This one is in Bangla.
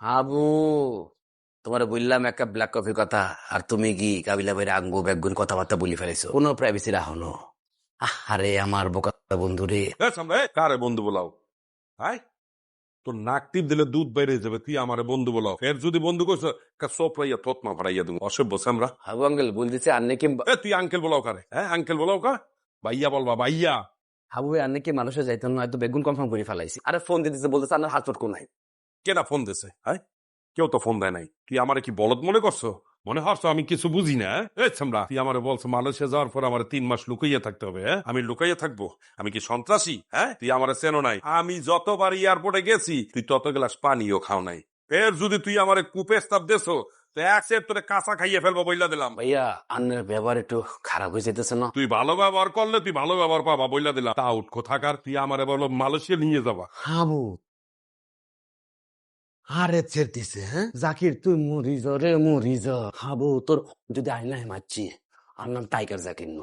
হাবু তোমার বললাম একটা ব্ল্যাক কফি কথা আর তুমি কি কাবিলা বাইরে আঙ্গু ব্যাগুন কথাবার্তা বলি ফেলেছো কোনো প্রাইভেসি রাখো না। আরে আমার বোকা বন্ধু রে। কারে বন্ধু বলাও? হাই তোর নাক টিপ দিলে দুধ বাইরে যাবে তুই আমারে বন্ধু বলাও। ফের যদি বন্ধু করছ কা সোপড়াইয়া থতমা ফাড়াইয়া দেবো। অসভ্য সামরা হাবু আঙ্কেল বলতেছে আন্নে কি তুই আঙ্কেল বলাও কারে? হ্যাঁ আঙ্কেল বলাও কা? ভাইয়া বলবা ভাইয়া। হাবু ভাই আন্নে কি মানুষের যাইতো না হয়তো বেগুন কনফার্ম করে ফেলাইছি। আরে ফোন দিতেছে বলতেছে আন্নার হাত চটকো নাই কেনা ফোন দিছে হ্যাঁ? কেউ তো ফোন দেয় নাই। তুই আমারে কি বলদ মনে করছ? মনে হরছো আমি কিছু বুঝি না হ্যাঁ? তুই আমারে বলছো মালয়েশিয়া যাওয়ার পর আমার তিন মাস লুকাইয়া থাকতে হবে হ্যাঁ? আমি লুকাইয়া থাকব। আমি কি সন্ত্রাসী হ্যাঁ? তুই আমার চেনো নাই। আমি যতবার এয়ারপোর্টে গেছি তুই তত গ্লাস পানিও খাও নাই। ফের যদি তুই আমারে কুপে স্তাব দেছো তো এক সেট তোরে কাঁচা খাইয়ে ফেলব বইলা দিলাম। ভাইয়া আন্নের ব্যবহার একটু খারাপ হয়ে যেতেছে না? তুই ভালো ব্যবহার করলে তুই ভালো ব্যবহার পাবা বইলা দিলাম। তা উঠকো থাকার তুই আমারে বলো মালয়েশিয়া নিয়ে যাবা। হাবু আরে ছেড় দিছে হ্যাঁ? জাকির, তুই মরিজ রে মরিজ হাবু, তোর যদি আইনায় মারছি, আর নাম টাইগার জাকির ন